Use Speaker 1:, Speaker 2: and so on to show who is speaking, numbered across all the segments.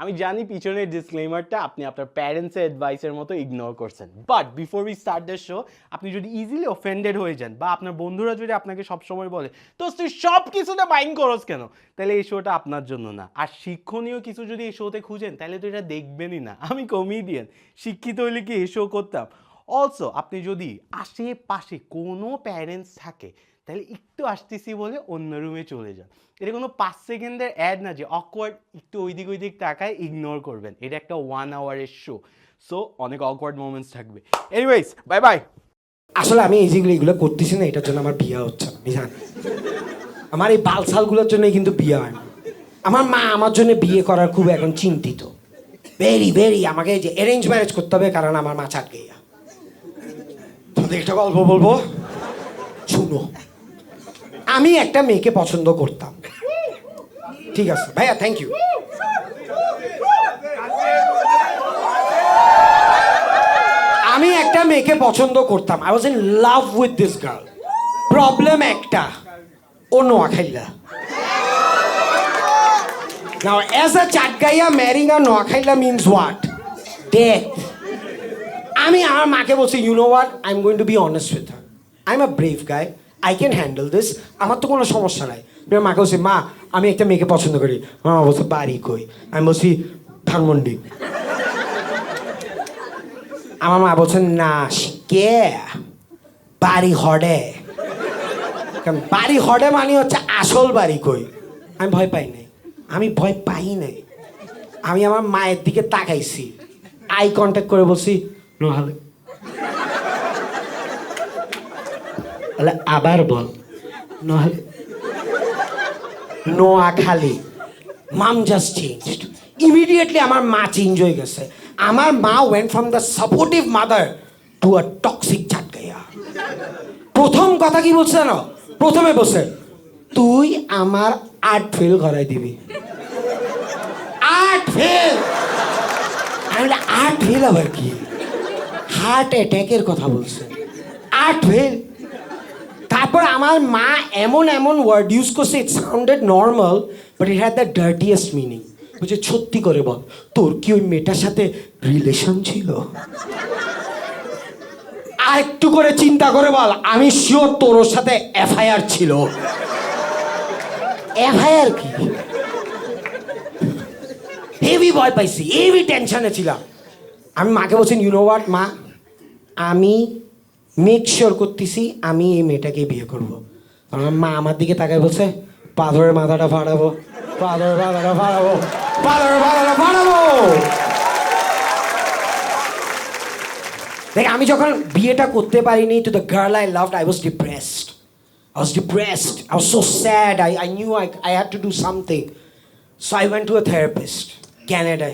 Speaker 1: আমি জানি পিছনের ডিসক্লেমারটা আপনি আপনার প্যারেন্টসের অ্যাডভাইসের মতো ইগনোর করছেন। But before we start the show আপনি যদি ইজিলি অফেন্ডেড হয়ে যান বা আপনার বন্ধুরা যদি আপনাকে সবসময় বলে তো তুই সব কিছুতে মাইন্ড করস কেন? তাহলে এই শোটা আপনার জন্য না। আর শিক্ষণীয় কিছু যদি এই শোতে খুঁজেন, তাহলে তো এটা দেখবেনই না। আমি কমেডিয়ান শিক্ষিত হইলে কি এই শো করতাম? অলসো আপনি যদি আশেপাশে কোনো প্যারেন্টস থাকে তাহলে একটু আসতেছি বলে অন্য রুমে চলে যান। এটা কোনো পাঁচ সেকেন্ডের অ্যাড না যে অকওয়ার্ড একটু ওইদিক ওইদিক ওই দিক তাকায় ইগনোর করবেন। এটা একটা ওয়ান আওয়ারের শো সো অনেক অকওয়ার্ড মোমেন্টস থাকবে। এনিওয়েজ বাই বাই
Speaker 2: আসলে আমি এই যেগুলো এগুলো করতেছি না, এটার জন্য আমার বিয়ে হচ্ছে না আমি জানি আমার এই বালসালগুলোর জন্যই কিন্তু বিয়ে হয় না। আমার মা আমার জন্য বিয়ে করার খুব এখন চিন্তিত। ভেরি ভেরি আমাকে যে অ্যারেঞ্জ ম্যারেজ করতে হবে কারণ আমার মা চাট গেয়া তোদের একটা গল্প বলব? শুনো। আমি একটা মেয়েকে পছন্দ করতাম। ঠিক আছে ভাইয়া থ্যাংক ইউ আমি একটা মেয়েকে পছন্দ করতাম। I was in love with this girl problem একটা। ও নোয়াখাইলা Now, as a Chatgaya marrying a Noakhaila means what? Death. আমি আমার মাকে বলছি you know what I am going to be honest with her I am a brave guy I can handle this আমার তো কোনো সমস্যা নাই। মাকে বলছি, মা, আমি একটা মেয়েকে পছন্দ করি। মা বলছে, বাড়ি কই? আমি বলছি, ধানমন্ডি। আমার মা বলছেন না কে বাড়ি হডে বাড়ি হডে মানে হচ্ছে আসল বাড়ি কই? আমি ভয় পাই নাই। আমি ভয় পাই নাই। আমি আমার মায়ের দিকে তাকাইছি। আই কন্ট্যাক্ট করে বলছি, নহলে তাহলে আবার বল। নহলে Noakhali mom just changed immediately আমার মা চেঞ্জ হয়ে গেছে। আমার মা went from the supportive mother to a toxic ঝাটকাইয়া প্রথম কথা কি বলছে জানো? প্রথমে বসে তুই আমার আর্ট ফেল করাই দিবি। আর্ট ফেল আমি আর্ট ফেল আবার কি? হার্ট অ্যাটাকের কথা বলছে। আর্ট ফেল তারপর আমার মা এমন এমন ওয়ার্ড ইউজ করছে it sounded normal but it had the dirtiest meaning বলছে, সত্যি করে বল, তোর কি ওই মেয়েটার সাথে রিলেশন ছিল? আর একটু করে চিন্তা করে বল, আমি শিওর তোর সাথে এফআইআর ছিল। এফআইআর কি? হেভি ভয় পাইছি হেভি টেনশনে ছিলাম। আমি মাকে বলছি ইউ নো হোয়াট মা? আমি মেক শিওর করতেছি আমি এই মেয়েটাকে বিয়ে করব আমার মা আমার দিকে তাকায় বলছে পাথরের মাথাটা ফাড়াবো পাথরের মাথাটা ফাড়াবো পাথরের মাথাটা ফাড়াবো দেখ আমি যখন বিয়েটা করতে পারিনি to the girl I loved I was depressed I was depressed. I was so sad. I, I knew I, I had to do something. So I went to a therapist, Canada.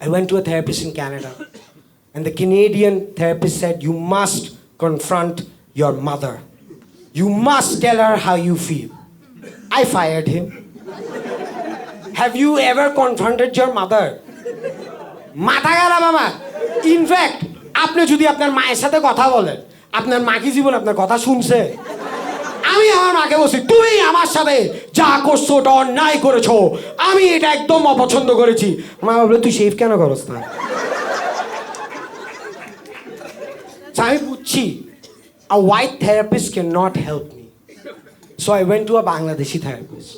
Speaker 2: I went to a therapist in Canada. And the Canadian therapist said, You must confront your mother. You must tell her how you feel. I fired him. Have you ever confronted your mother? মাথা গেলাম আমার in fact আপনি যদি আপনার মায়ের সাথে কথা বলেন, আপনার মা কি জীবন আপনার কথা শুনছে আমি আমার মাকে বলছি, তুমি আমার সাথে যা করছ, ওটা অন্যায় করেছ আমি এটা একদম অপছন্দ করেছি মা বলল তুই সেফ কেন করস না So আমি a white therapist cannot help me so I went to a Bangladeshi therapist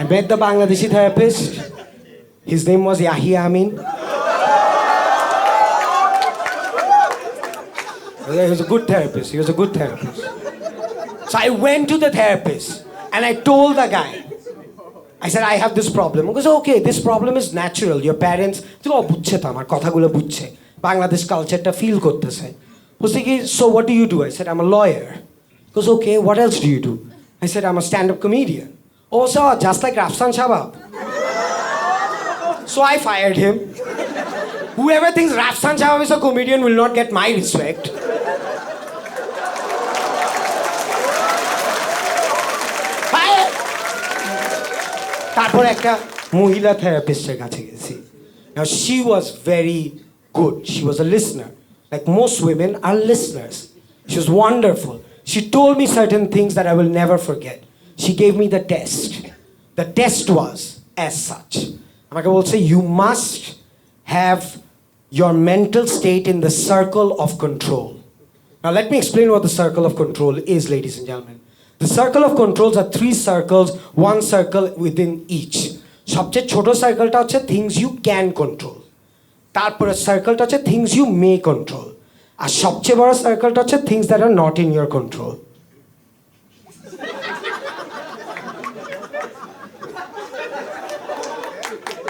Speaker 2: I met the Bangladeshi therapist his name was Yahya Amin he was a good therapist he was a good therapist So I went to the therapist and I told the guy, I said, I have this problem. He goes, okay, this problem is natural. Your parents, আমার কথাগুলো বুঝছে বাংলাদেশ কালচারটা feel করতেছে বলছে কি so what do you do I said I'm a lawyer goes okay what else do you do I said I'm a stand up comedian O so just like Rafsan Shabab So I fired him. Whoever thinks Rafsan Shabab is a comedian will not get my respect. Fire! তারপর একটা মহিলা থেরাপিস্টের কাছে গেছি Now she was very good. She was a listener. Like most women are listeners. She was wonderful. She told me certain things that I will never forget. She gave me the test. The test was as such. আমাকে বলছে you must have your mental state in the circle of control. Now, let me explain what the circle of control is, ladies and gentlemen. The circle of controls are three circles, one circle within each. সবচেয়ে ছোট সার্কেলটা হচ্ছে things you can control তারপরে সার্কেলটা হচ্ছে things you may control আর সবচেয়ে বড় সার্কেলটা হচ্ছে things that are not in your control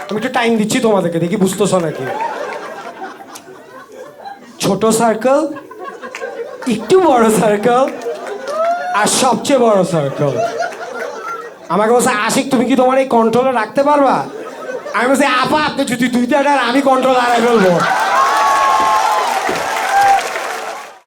Speaker 2: আমি একটু টাইম দিচ্ছি তোমাদেরকে, দেখি বুঝতেছো নাকি? ছোট সার্কেল একটু বড় সার্কেল আর সবচেয়ে বড় সার্কেল আমাকে বলছে, আশিক, তুমি কি তোমার এই কন্ট্রোলে রাখতে পারবা? আমি বলছি আপা আপনি যদি দুইটা আর আমি কন্ট্রোল হারাই ফেলব।